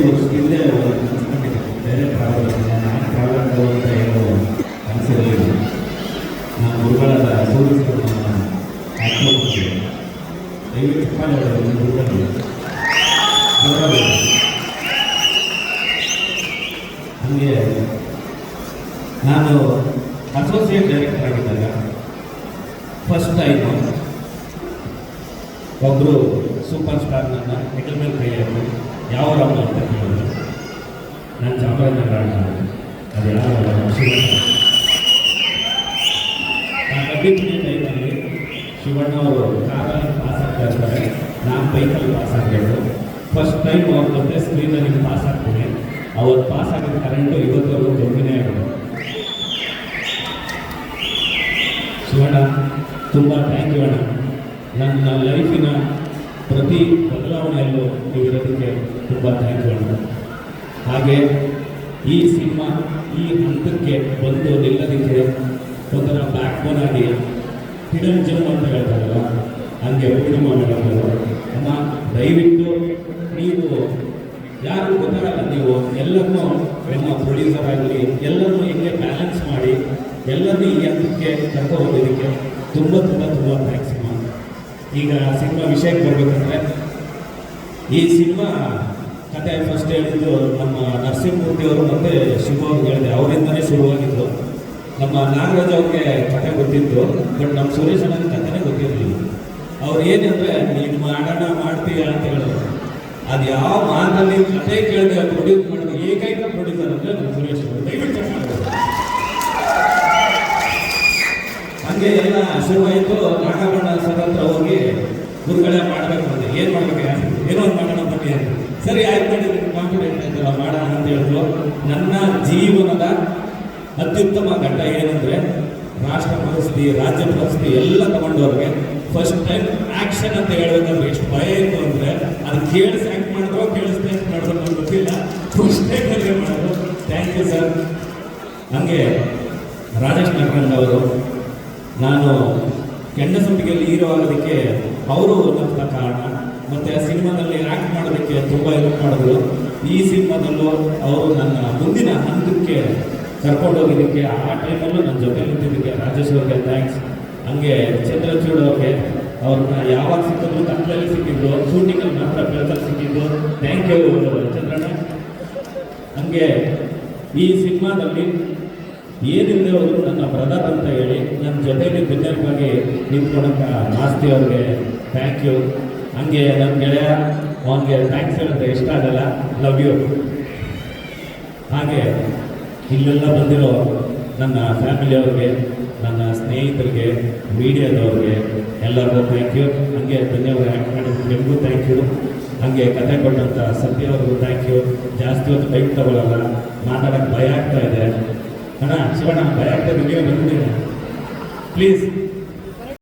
ವರ್ಷದಿಂದ ಅನ್ಸ್ಕೊಂಡಿದ್ದೆ ಬೇರೆ ಪ್ರಾಬ್ಲಮ್ ನಾನು ಪ್ರಾಬ್ಲಮ್ ಏನು ಅನಿಸಿರಲಿಲ್ಲ ನಾನು ಗುರುಗಳಾದ ಸೂರ್ಯಸ್ವರನ್ನ ಹಾಕ್ಕೊಂಡಿದ್ದೆ ದಯವಿಟ್ಟು ಹೊಡೆದು ಗುರುಗಳು. ಹಂಗೆ ನಾನು ಅಸೋಸಿಯೇಟ್ ಡೈರೆಕ್ಟರ್ ಆಗಿದ್ದಾಗ ಫಸ್ಟ್ ಟೈಮು ಒಬ್ಬರು ಸೂಪರ್ ಸ್ಟಾರ್ ನನ್ನ ಹೆಗಲ ಮೇಲೆ ಕೈ ಯಾವ ರಾಮ ಅಂತ ಕೇಳಿದ್ರು. ನಾನು ಚಾಮರಾಜನಗರ ಅದು. ಯಾವ ಕಡ್ಡಿ ಟೈಮಲ್ಲಿ ಶಿವಣ್ಣ ಅವರು ಕಾರಲ್ಲಿ ಪಾಸ್ ಆಗ್ತಾ ನಾನು ಬೈಕಲ್ಲಿ ಪಾಸ್ ಫಸ್ಟ್ ಟೈಮ್ ಅವ್ರ ಜೊತೆ ಸ್ಕ್ರೀನಲ್ಲಿ ಪಾಸ್ ಆಗ್ತೀನಿ ಅವ್ರು ಪಾಸ್ ಆಗಿದ್ದ ಕರೆಂಟು ಇವತ್ತವರೆಗೂ ಕಮ್ಮಿನೇ ಆಗಿದೆ. ಶಿವಣ್ಣ, ತುಂಬ ಥ್ಯಾಂಕ್ ಯು ಅಣ್ಣ. ನನ್ನ ಲೈಫಿನ ಪ್ರತಿ ಬದಲಾವಣೆಯಲ್ಲೂ ನೀವು ಇರೋದಕ್ಕೆ ತುಂಬ ಥ್ಯಾಂಕ್ ಯು ಅಣ್ಣ ಹಾಗೆ ಈ ಸಿನಿಮಾ ಈ ಹಂತಕ್ಕೆ ಬಂದು ನಿಲ್ಲೋದಕ್ಕೆ ಒಂಥರ ಬ್ಯಾಕ್ ಬೋನ್ ಆಗಿ ಹಿಡನ್ ಜನ್ಮ ಅಂತ ಹೇಳ್ತಾರಲ್ಲ, ಹಂಗೆ ಪೂರ್ಣಿಮಾ ಮೇಡಮ್ ಅಮ್ಮ, ದಯವಿಟ್ಟು ನೀವು ಯಾರು ಗೊತ್ತಾಗಲ್ಲ, ನೀವು ಎಲ್ಲರನ್ನೂ ನಮ್ಮ ಪ್ರೊಡ್ಯೂಸರ್ ಆಗಲಿ, ಎಲ್ಲರನ್ನೂ ಹೆಂಗೆ ಬ್ಯಾಲೆನ್ಸ್ ಮಾಡಿ, ಎಲ್ಲರನ್ನೂ ಈ ಹಂತಕ್ಕೆ ಕರ್ಕೊಂಡು ಹೋಗೋದಕ್ಕೆ ತುಂಬ ತುಂಬ ತುಂಬ ಥ್ಯಾಂಕ್ಸ್ ಈಗ ಸಿನಿಮಾ ವಿಷಯಕ್ಕೆ ಬರಬೇಕಂದ್ರೆ, ಈ ಸಿನಿಮಾ ಕತೆ ಫಸ್ಟ್ ಹೇಳಿದ್ದು ನಮ್ಮ ನರಸಿಂಹಮೂರ್ತಿ ಅವರು ಮತ್ತೆ ಶಿವ ಅವ್ರಿಗೆ ಹೇಳಿದೆ ಅವರಿಂದನೇ ಶುರುವಾಗಿದ್ದು. ನಮ್ಮ ನಾಗರಾಜ್ ಅವ್ರಿಗೆ ಕತೆ ಗೊತ್ತಿತ್ತು ಬಟ್ ನಮ್ಮ ಸುರೇಶ್ ಕಥೆನೇ ಗೊತ್ತಿರಲಿಲ್ಲ. ಅವ್ರು ಏನಂದ್ರೆ, ನೀನು ಮಾಡೋಣ ಮಾಡ್ತೀಯ? ಅಂತ ಹೇಳಿದ್ರು. ಅದು ಯಾವ ಮಾತಲ್ಲಿ ಕತೆ ಕೇಳಿದೆ ಪ್ರೊಡ್ಯೂಸ್ ಮಾಡಿದ್ರು ಏಕೈಕ ಪ್ರೊಡ್ಯೂಸರ್ ಅಂದ್ರೆ ನಮ್ಮ ಸುರೇಶ್ ಅವರು. ಹಂಗೆ ಎಲ್ಲ ಶುರುವಾಯಿತು. ನಾಗಬಣ್ಣ ಸರ್ ಗುರುಗಳೇ ಮಾಡಬೇಕು ಅಂತ ಏನು ಮಾಡಬೇಕು? ಏನೋ ಒಂದು ಮಾಡೋಣ ಬನ್ನಿ ಅಂತ ಸರಿ, ಆಯ್ತು ಮಾಡಿ ಕಾನ್ಫಿಡೆಂಟ್ ಆಯ್ತಲ್ಲ, ಮಾಡೋಣ ಅಂತ ಹೇಳಿದ್ರು. ನನ್ನ ಜೀವನದ ಅತ್ಯುತ್ತಮ ಘಟ್ಟ ಏನಂದರೆ ರಾಷ್ಟ್ರ ಪ್ರಶಸ್ತಿ, ರಾಜ್ಯ ಪ್ರಶಸ್ತಿ ಎಲ್ಲ ತಗೊಂಡವ್ರಿಗೆ ಫಸ್ಟ್ ಟೈಮ್ ಆ್ಯಕ್ಷನ್ ಅಂತ ಹೇಳ್ಬೇಕಂದ್ರೆ ಎಷ್ಟು ಭಯ ಇತ್ತು ಅಂದರೆ ಅದು ಕೇಳಿಸಿ ಆ್ಯಕ್ಟ್ ಮಾಡಿದ್ರು ಕೇಳಿಸ್ತಾ ಆ್ಯಕ್ಟ್ ಮಾಡಿದ್ರು ಗೊತ್ತಿಲ್ಲ. ಫಸ್ಟ್ ಟೈಮ್ ಮಾಡಿದ್ರು ಥ್ಯಾಂಕ್ ಯು ಸರ್ ಹಂಗೆ ರಾಜೇಶ್ ನಾರಾಯಣ್ ಅವರು, ನಾನು ಕೆಂಡಸಂಪಿಗೆಯಲ್ಲಿ ಹೀರೋ ಆಗೋದಕ್ಕೆ ಅವರು ನನ್ನ ಕಾರಣ, ಮತ್ತು ಸಿನಿಮಾದಲ್ಲಿ ಆ್ಯಕ್ಟ್ ಮಾಡೋದಕ್ಕೆ ತುಂಬ ಹೆಲ್ಪ್ ಮಾಡಿದ್ರು. ಈ ಸಿನಿಮಾದಲ್ಲೂ ಅವರು ನನ್ನ ಮುಂದಿನ ಹಂತಕ್ಕೆ ಕರ್ಕೊಂಡೋಗಿದ್ದಕ್ಕೆ, ಆ ಟೈಮಲ್ಲೂ ನನ್ನ ಜೊತೆ ನಿಂತಿದ್ದಕ್ಕೆ ರಾಜೇಶ್ ಅವ್ರಿಗೆ ಥ್ಯಾಂಕ್ಸ್ ಹಂಗೆ ಚಂದ್ರಚೂಡ್ ಅವ್ರಿಗೆ, ಅವ್ರನ್ನ ಯಾವಾಗ ಸಿಕ್ಕಿದ್ರು ಕತ್ಲಲ್ಲಿ ಸಿಕ್ಕಿದ್ರು ಶೂಟಿಂಗಲ್ಲಿ ಮಾತ್ರ ಬೆಳಕಲ್ಲಿ ಸಿಕ್ಕಿದ್ದು ಥ್ಯಾಂಕ್ ಯು ಚಂದ್ರಣ್ಣ ಹಂಗೆ ಈ ಸಿನಿಮಾದಲ್ಲಿ ಏನಿಲ್ಲದೆ ಅವರು ನನ್ನ ಬ್ರದರ್ ಅಂತ ಹೇಳಿ ನನ್ನ ಜೊತೆಯಲ್ಲಿ ಬೆನ್ನೆಲುಬಾಗಿ ನಿಂತ್ಕೊಂಡಂತ ಮಾಸ್ತಿ ಅವ್ರಿಗೆ ಥ್ಯಾಂಕ್ ಯು ಹಂಗೆ ನನ್ನ ಗೆಳೆಯ, ಅವನಿಗೆ ಥ್ಯಾಂಕ್ಸ್ ಹೇಳಿದ್ರೆ ಇಷ್ಟ ಆಗಲ್ಲ. ಲವ್ ಯು ಹಾಗೆ ಇಲ್ಲೆಲ್ಲ ಬಂದಿರೋ ನನ್ನ ಫ್ಯಾಮಿಲಿಯವ್ರಿಗೆ ನನ್ನ ಸ್ನೇಹಿತರಿಗೆ ಮೀಡಿಯಾದವ್ರಿಗೆ ಎಲ್ಲರಿಗೂ ಥ್ಯಾಂಕ್ ಯು ಹಂಗೆ ಧನ್ಯವಾದ ಆ್ಯಕ್ಟ್ ಮಾಡಿದ್ರು ನಿಮಗೂ ಥ್ಯಾಂಕ್ ಯು ಹಾಗೆ ಕತೆ ಕೊಟ್ಟಂಥ ಸತ್ಯವ್ರಿಗೂ ಥ್ಯಾಂಕ್ ಯು ಜಾಸ್ತಿ ಹೊತ್ತು ಬೈಕ್ ತಗೊಳ್ಳಲ್ಲ ಮಾತಾಡೋಕ್ಕೆ ಭಯ ಆಗ್ತಾ ಇದೆ. ಅಣ್ಣ, ಶಿವಣ್ಣ, ಭಯ ಆಗ್ತಾ ಇದೆ. ನೀವೇ ಬಂದಿದ್ದೀನಿ ಪ್ಲೀಸ್